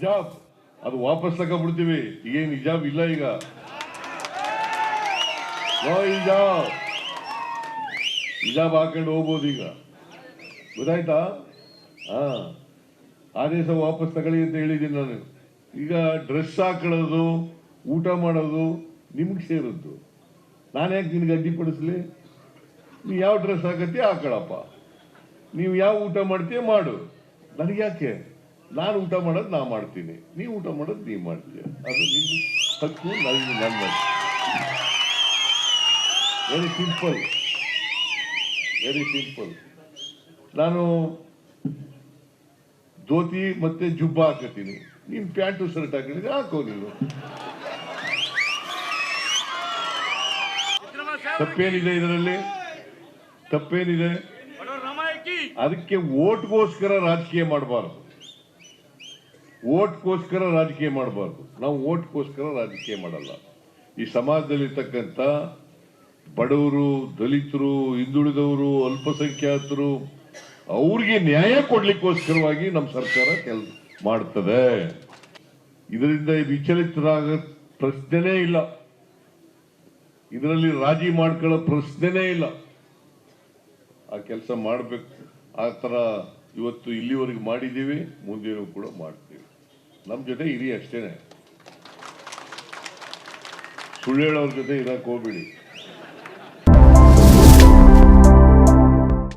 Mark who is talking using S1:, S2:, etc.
S1: ಹಿಜಾಬ್ ಅದು ವಾಪಸ್ ತಗೊಂಡ್ಬಿಡ್ತೀವಿ. ಈಗೇನು ಜಾಬ್ ಇಲ್ಲ ಈಗ. ನೋ ಹಿಜಾಬ್ ಹಿಜಾಬ್ ಹಾಕೊಂಡು ಹೋಗ್ಬೋದು ಈಗ. ಗೊತ್ತಾಯ್ತಾ? ಹಾ. ಆದೇಶ ವಾಪಸ್ ತಗೊಳ್ಳಿ ಅಂತ ಹೇಳಿದ್ದೀನಿ ನಾನು. ಈಗ ಡ್ರೆಸ್ ಹಾಕೊಳ್ಳೋದು, ಊಟ ಮಾಡೋದು ನಿಮ್ಗೆ ಸೇರಿದ್ದು ನಾನು ಯಾಕೆ ನಿನ್ಗೆ ಅಡ್ಡಿಪಡಿಸ್ಲಿ? ನೀ ಯಾವ ಡ್ರೆಸ್ ಹಾಕತ್ತೀಯ ಹಾಕೊಳಪ್ಪ ನೀವು ಯಾವ ಊಟ ಮಾಡ್ತೀಯ ಮಾಡು. ನನಗೆ ಯಾಕೆ ನಾನು ಊಟ ಮಾಡೋದು ನಾ ಮಾಡ್ತೀನಿ. ನೀವು ಊಟ ಮಾಡೋದು ನೀವು ಮಾಡ್ತೀಯ. ಅದು ನಿಮ್ಮ ಹಕ್ಕು ನನಗೆ ನನ್ನ ವೆರಿ ಸಿಂಪಲ್ ವೆರಿ ಸಿಂಪಲ್ ನಾನು ಧೋತಿ ಮತ್ತೆ ಜುಬ್ಬ ಹಾಕತೀನಿ. ನಿಮ್ ಪ್ಯಾಂಟು ಶರ್ಟ್ ಹಾಕಿದ್ರೆ ಹಾಕೋ ನೀನು. ತಪ್ಪೇನಿದೆ ಇದರಲ್ಲಿ? ತಪ್ಪೇನಿದೆ? ಅದಕ್ಕೆ ಓಟ್ಗೋಸ್ಕರ ರಾಜಕೀಯ ಮಾಡಬಾರ್ದು. ಓಟ್ಗೋಸ್ಕರ ರಾಜಕೀಯ ಮಾಡಬಾರ್ದು. ನಾವು ಓಟ್ಗೋಸ್ಕರ ರಾಜಕೀಯ ಮಾಡಲ್ಲ. ಈ ಸಮಾಜದಲ್ಲಿರ್ತಕ್ಕಂಥ ಬಡವರು, ದಲಿತರು, ಹಿಂದುಳಿದವರು, ಅಲ್ಪಸಂಖ್ಯಾತರು, ಅವ್ರಿಗೆ ನ್ಯಾಯ ಕೊಡ್ಲಿಕ್ಕೋಸ್ಕರವಾಗಿ ನಮ್ಮ ಸರ್ಕಾರ ಕೆಲಸ ಮಾಡ್ತದೆ. ಇದರಿಂದ ವಿಚಲಿತರಾಗ ಪ್ರಶ್ನೆನೇ ಇಲ್ಲ. ಇದರಲ್ಲಿ ರಾಜಿ ಮಾಡ್ಕೊಳ್ಳೋ ಪ್ರಶ್ನೆನೇ ಇಲ್ಲ. ಆ ಕೆಲಸ ಮಾಡಬೇಕು. ಆ ಥರ ಇವತ್ತು ಇಲ್ಲಿವರೆಗೆ ಮಾಡಿದ್ದೀವಿ ಮುಂದೇನೂ ಕೂಡ ಮಾಡ್ತೀವಿ. ನಮ್ಮ ಜೊತೆ ಇರಿ ಅಷ್ಟೇನೆ. ಸುಳ್ಳು ಹೇಳೋರ ಜೊತೆ ಇರಕ್ಕೆ ಹೋಗ್ಬೇಡಿ.